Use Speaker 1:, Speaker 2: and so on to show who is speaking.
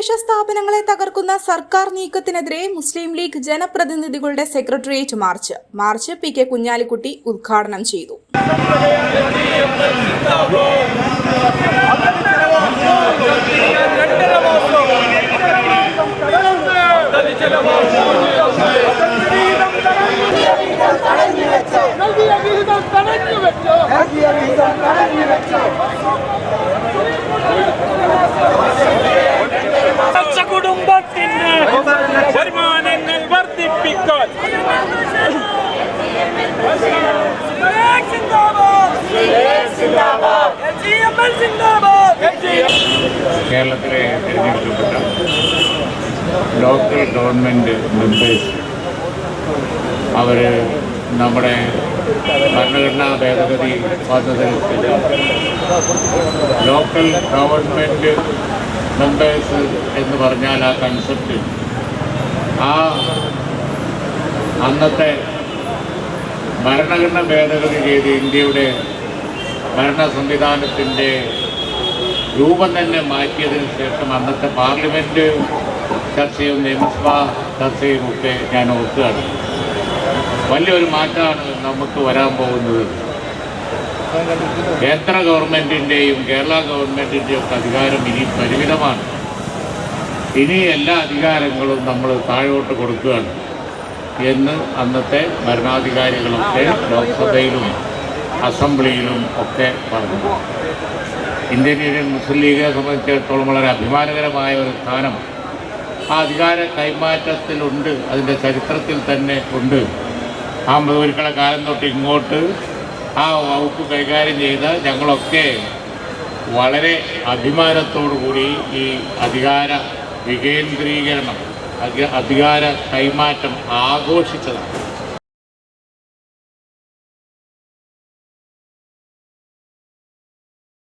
Speaker 1: തദ്ദേശ സ്ഥാപനങ്ങളെ തകർക്കുന്ന സർക്കാർ നീക്കത്തിനെതിരെ മുസ്ലിം ലീഗ് ജനപ്രതിനിധികളുടെ secretariat march. March P K Kunhalikutty ഉദ്ഘാടനം ചെയ്തു.
Speaker 2: നൽകിയ വിഹിതം തടഞ്ഞു വെച്ചോ.
Speaker 3: കേരളത്തിലെ തിരഞ്ഞെടുക്കപ്പെട്ട ലോക്കൽ ഗവൺമെന്റ് മെമ്പേഴ്സ് അവർ നമ്മുടെ ഭരണഘടനാ ഭേദഗതി പദ്ധതിയിൽ ലോക്കൽ ഗവൺമെന്റ് മെമ്പേഴ്സ് എന്ന് പറഞ്ഞാൽ ആ കൺസെപ്റ്റ് ആ അന്നത്തെ ഭരണഘടന ഭേദഗതി ചെയ്ത് ഇന്ത്യയുടെ ഭരണ സംവിധാനത്തിന്റെ രൂപം തന്നെ മാറ്റിയതിന് ശേഷം അന്നത്തെ പാർലമെന്റ് ചർച്ചയും നിയമസഭാ ചർച്ചയും ഒക്കെ ഞാൻ ഓർക്കുകയാണ്. വലിയൊരു മാറ്റമാണ് നമുക്ക് വരാൻ പോകുന്നത്. കേന്ദ്ര ഗവൺമെന്റിന്റെയും കേരള ഗവൺമെന്റിന്റെയും ഒക്കെ അധികാരം ഇനി പരിമിതമാണ്. ഇനി എല്ലാ അധികാരങ്ങളും നമ്മൾ താഴോട്ട് കൊടുക്കുകയാണ് എന്ന് അന്നത്തെ ഭരണാധികാരികളൊക്കെ ലോക്സഭയിലും അസംബ്ലിയിലും ഒക്കെ പറഞ്ഞു ഇന്ത്യൻ യൂണിയൻ മുസ്ലിം ലീഗിനെ സംബന്ധിച്ചിടത്തോളം വളരെ അഭിമാനകരമായ ഒരു സ്ഥാനം. ആ അധികാര കൈമാറ്റത്തിലുണ്ട് അതിന്റെ ചരിത്രത്തിൽ തന്നെ ഉണ്ട്. ആ മുതൽക്കള കാലം തൊട്ട് ഇങ്ങോട്ട് ആ വകുപ്പ് കൈകാര്യം ചെയ്ത ഞങ്ങളൊക്കെ വളരെ കൂടി ഈ അധികാര വികേന്ദ്രീകരണം അധികാര കൈമാറ്റം ആഘോഷിച്ചതാണ്.